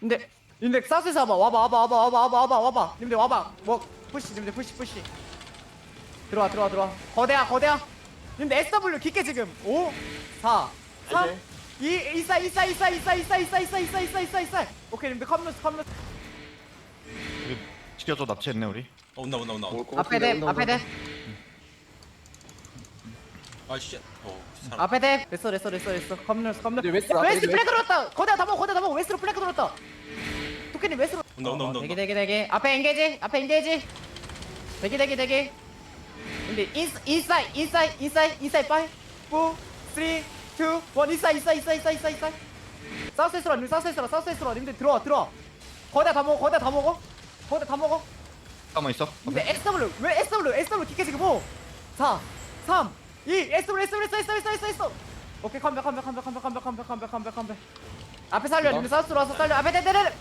근데 근데 사우스에서 와봐 와봐 와봐 와봐 와봐 와봐 와봐 와봐 님들 와봐 뭐 푸시 님들 푸시 푸시 들어와 들어와 들어와 거대야 거대야 님들 SW 깊게 지금 5 4 3 2 이사 이사 이사 이사 이사 이사 이사 이사 이사 이사 이사 오케이 님들 컴너스 컴너스 우리 지켜줘 납치했네 우리 어, 온다 온다 온다. 올것 앞에 같은데, 대 온다, 앞에 온다. 대아 씨. 어 사람. 앞에 대 됐어 됐어 됐어 됐어 컴너스 컴너스 이제 웨스트 앞에 웨스트 이제 플래그 들었다 거대야 다 먹어 거대야 다 먹어 웨스트로 플래그 들었다 토끼님 웨스트로 온다, 온다, 온다, 대기 온다. 대기 대기. 앞에 엔게이지 앞에 엔게이지 대기 대기 대기. 근데 인스 인사이 인사이 인사이 인사이 파이 4 3 2 1 인사이 인사이 인사이 인사이 인사이 인사이. 사우스에스로 님 사우스에스로 사우스에스로 님들 들어와 들어와. 거대야 다 먹어 거대야 다 먹어. 거대야 다 먹어. 가만 있어. 근데 SW 왜 SW SW 기계 지금 5 4 3 2 SW SW SW SW SW SW 오케이 컴백 컴백 컴백 컴백 컴백 컴백 컴백 컴백. 컴백 앞에 살려 님들 사우스로 와서 살려. 앞에 대대대